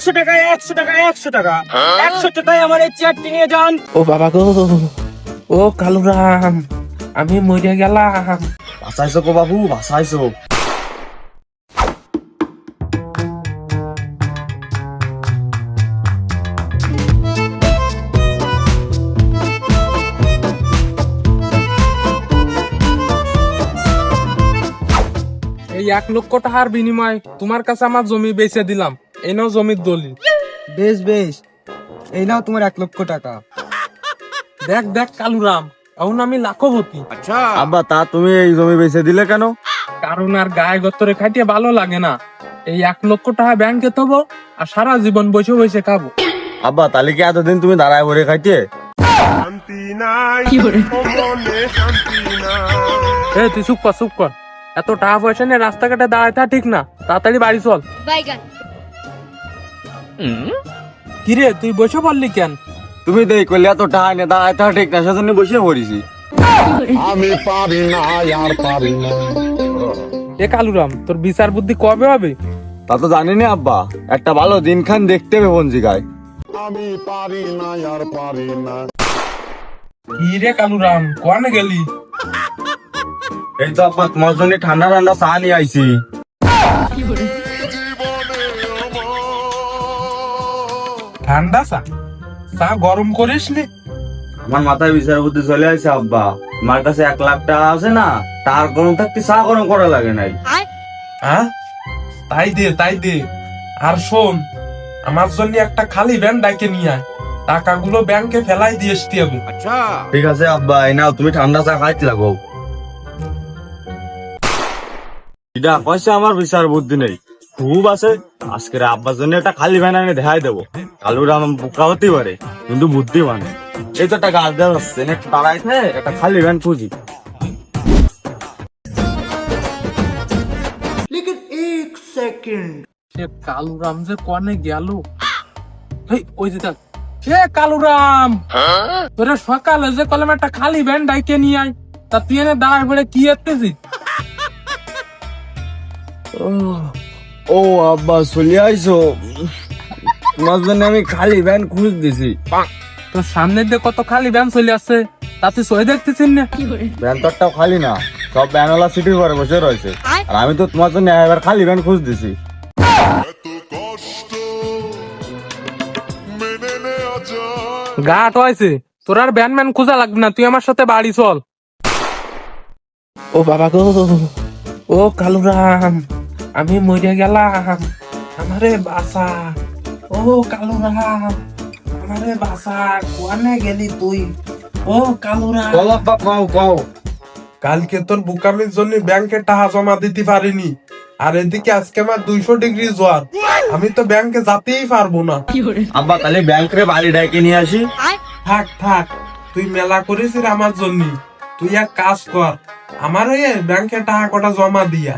একশো টাকা একশো টাকা একশো টাকা। একশো টাকায় আমার এই চেয়ারটি নিয়ে যান। ও বাবা গো ও কালুরাম আমি মরে গেলাম। বাসাইছো গো বাবু বাসাইছো এই এক লক্ষ টাকার বিনিময় তোমার কাছে আমার জমি বেচে দিলাম। এই নাও জমির দলিল। বেশ বেশ। এই নাও তোমার এক লক্ষ টাকা। দেখ দেখ কালুরাম এখন আমি লাখপতি। আব্বা তা তুমি এই জমি বেচে দিলে কেন? কারণ আর গায়ে গত্তরে খাইতে ভালো লাগে না। এই এক লক্ষ টাকা ব্যাংকে থবো আর সারা জীবন বসে বসে খাব। আব্বা তাহলে কি এতদিন তুমি দাঁড়ায় ভরে খাইতে? এ তুই চুপ কর চুপ কর। এত টাকা পয়সা নিয়ে রাস্তাঘাটে দাঁড়ায় থা ঠিক না। তাড়াতাড়ি বাড়ি চল। কিরে তুই বসে পড়লি কেন? তুমি দেই করলে এত টাকা নিয়ে দাঁড়ায় তা ঠিক না সেজন্য বসে পড়েছি। আমি পারি না আর পারি না। এ কালুরাম তোর বিচার বুদ্ধি কবে হবে? তা তো জানি না আব্বা। একটা ভালো দিন খান দেখতে হবে পঞ্জিকায় আমি পারি না আর পারি না। কি রে কালুরাম কোয়ানে গেলি? এই তো আব্বা তোমার জন্য ঠান্ডা ঠান্ডা চা নিয়ে আইছি। ঠান্ডা চা? চা গরম করিস নি। আমার মাথায় বিচার বুদ্ধি চলে আসছে আব্বা। তোমার কাছে এক লাখ টাকা আছে না তার গরম থাকতে চা গরম করা লাগে নাই। হ্যাঁ তাই দে তাই দে। আর শোন আমার জন্য একটা খালি ব্যান ডাকে নিয়ে আয়। টাকাগুলো ব্যাংকে ফেলাই দিয়ে আসতে হবে। ঠিক আছে আব্বা এই নাও তুমি ঠান্ডা চা খাইতে লাগো। এটা কইছে আমার বিচার বুদ্ধি নেই। খুব আছে আজকের আব্বার জন্য একটা খালি ভ্যান আমি দেখাই দেবো। কালুরা আমার বোকা হতে পারে কিন্তু বুদ্ধি মানে এই তো একটা গাছ দেওয়া হচ্ছে একটু দাঁড়াইছে একটা খালি ভ্যান খুঁজি। সে কালুরাম যে কনে গেল? ওই যে দেখ। সে কালুরাম! তোরে সকালে যে কলম একটা খালি ব্যান ডাইকে নিয়ে আয় তা তুই এনে দাঁড়ায় পড়ে কি এত্তেছিস ও আব্বা চলে আইছো তোমার জন্য আমি খালি ভ্যান খুঁজ দিছি। তোর সামনের দিয়ে কত খালি ব্যান চলে আসছে তাতে সই দেখতেছিস না? ভ্যান তো একটাও খালি না সব ভ্যানওয়ালা সিটির ঘরে বসে রয়েছে। আর আমি তো তোমার জন্য এবার খালি ভ্যান খুঁজ দিছি। গাট হয়েছে তোর আর ব্যান ম্যান খোঁজা লাগবে না তুই আমার সাথে বাড়ি চল। ও বাবা গো ও কালুরাম আমি মরে গেলাম আমারে বাসা ও কালুরাম আমারে বাসা কোয়ানে গেলি তুই? ও কালুরাম আব্বা পাও পাও কালকে তোর বুকামির জন্য ব্যাংকে টাকা জমা দিতে পারিনি। আর এদিকে আজকে আমার দুইশো ডিগ্রি জ্বর। আমি তো ব্যাংকে যেতেই পারব না। আব্বা তাহলে ব্যাংকে বাড়ি ডাকে নিয়ে আসি। থাক থাক তুই মেলা করেছিস আমার জন্য। তুই এক কাজ কর আমার ওই ব্যাংকে টাকা কটা জমা দিয়া।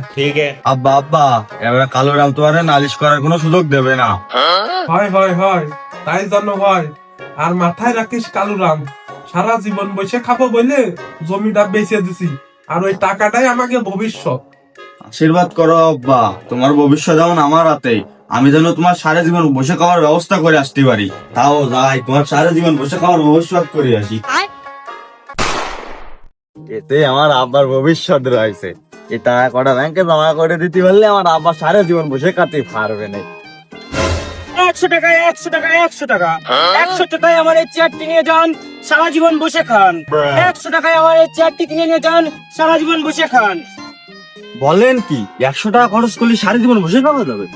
আব্বা আব্বা এবার কালো রাম তোমার নালিশ করার কোনো সুযোগ দেবে না। হয় হয় হয় তাই জন্য হয়। আর মাথায় রাখিস কালুরাম সারা জীবন বসে খাব বলে জমিটা বেচে দিছি। আর ওই টাকাটাই আমাকে ভবিষ্যৎ। আশীর্বাদ করো আব্বা তোমার ভবিষ্যৎ যেমন আমার হাতে আমি যেন তোমার সারা জীবন বসে খাওয়ার ব্যবস্থা করে আসতে পারি। তাও যাই তোমার সারা জীবন বসে খাওয়ার ভবিষ্যৎ করে আসি। এতে আমার আব্বার ভবিষ্যৎ রয়েছে। এই টাকা কটা ব্যাংকে জমা করে দিতে পারলে আমার আব্বা সারা জীবন বসে খাতে পারবে না। একশো টাকা একশো টাকা একশো টাকা। একশো টাকায় আমার এই চেয়ারটি নিয়ে যান সারা জীবন বসে খান। একশো টাকায় আমার এই চেয়ারটি কিনে নিয়ে যান সারা জীবন বসে খান। বলেন কি একশো টাকা খরচ করলে সারা জীবন বসে খাওয়া যাবে?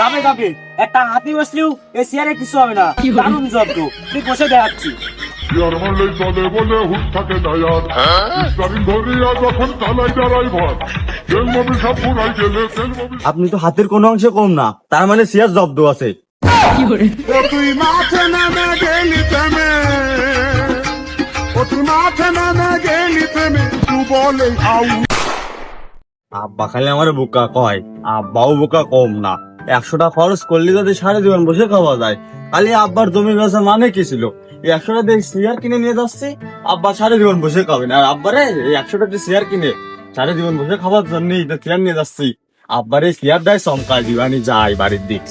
যাবে যাবে। একটা হাতি বসলেও এই চেয়ারে কিছু হবে না। দারুণ জব্দ তুই বসে দেখাচ্ছি মারলে চলে বলে হুট থাকে ধরিয়া যখন চালাই দাঁড়াই ভর তেল মবি সব পুরাই গেলে তেল মবি আপনি তো হাতের কোনো অংশে কম না তার মানে সিয়ার জব্দ আছে। ও তুই নামে গেলি প্রেমে। ও তুই নামে গেলি প্রেমে তু বলে আউ। আব্বা খালি আমার বোকা কয় আব্বাও বোকা কম না। একশো টাকা খরচ করলে যদি সারা জীবন বসে খাওয়া যায় খালি আব্বার জমি ব্যবসা মানে কি ছিল? এই একশো টাকা দিয়ে শেয়ার কিনে নিয়ে যাচ্ছি আব্বা সারা জীবন বসে খাবে না। আর আব্বারে এই একশো টাকা শেয়ার কিনে সারা জীবন বসে খাওয়ার জন্য শেয়ার নিয়ে যাচ্ছি। আব্বারে শেয়ার দেয় চমকায় দিবানি যায় বাড়ির দিক।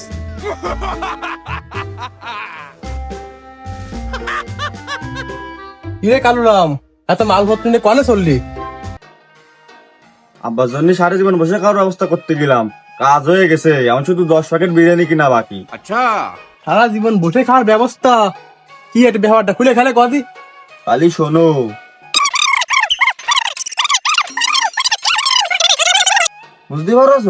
ইরে কালুরাম এত মালপত্র নিয়ে কনে চললি? আব্বার জন্য সারা জীবন বসে খাওয়ার ব্যবস্থা করতে গেলাম। কাজ হয়ে গেছে এখন শুধু দশ প্যাকেট বিরিয়ানি কিনা বাকি। আচ্ছা। সারা জীবন বসে খাওয়ার ব্যবস্থা। কি এটা ব্যাপারটা খুলে খেলে কদি কালি শোনো। বুঝতে পারছ?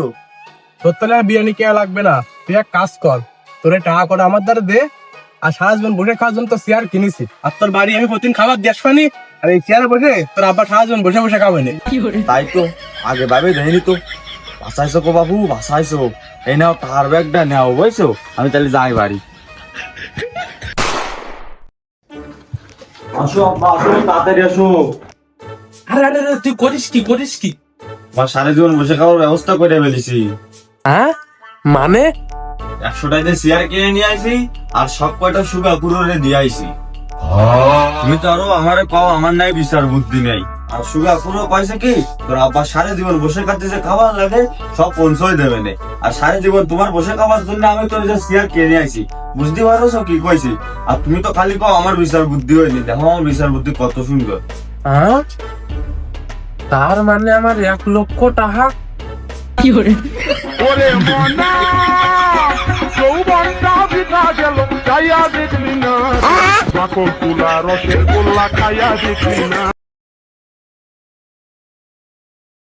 তোর তাহলে আর বিরিয়ানি কেয়া লাগবে না? তুই এক কাজ কর তোর টাকা করে আমার দ্বারা দে আর সারা জীবন বসে খাওয়ার জন্য তো চেয়ার কিনেছি। আর তোর বাড়ি আমি প্রতিদিন খাবার দিয়ে আসবানি আর এই চেয়ারে বসে তোর আব্বা সারা জীবন বসে বসে খাবে না। তাই তো আগে ভাবে দেয়নি তো। ভাসাইছো গো বাবু ভাসাইছো এই নাও তার ব্যাগটা নাও বুঝছ? আমি তাহলে যাই বাড়ি। আসো আব্বা আসো তাড়াতাড়ি আসো। আরে আরে আরে, তুই করিস কি করিস কি? আমার সারা জীবন বসে খাওয়ার ব্যবস্থা করে ফেলেছি। হ্যাঁ? মানে? একশো টাকা চেয়ার কিনে নিয়ে আইছি আর সব কয়টা সুগা পুরোরে দিয়ে আইছি। তুমি তো আরও আমারে কও আমার নাই বিচার বুদ্ধি নেই। আর সুগা পুরো কইছে কি? তোর আব্বা সারা জীবন বসে খাতে যে খাবার লাগে সব পৌঁছই দেবে নে। আর সারা জীবন তোমার বসে খাবার জন্য আমি তোর যে চেয়ার কিনে আইছি। বুঝতে পারছ কি কইছি? আর তুমি তো খালি কও আমার বিচার বুদ্ধি হয়নি। দেখো আমার বিচার বুদ্ধি কত সুন্দর। হ্যাঁ? তার মানে আমার এক লক্ষ টাকা? ওরে মনা যৌবনটা বিতা গেল যাইয়া দেখলি না। সকল তুলা রসের গোল্লা খাইয়া দেখলি না।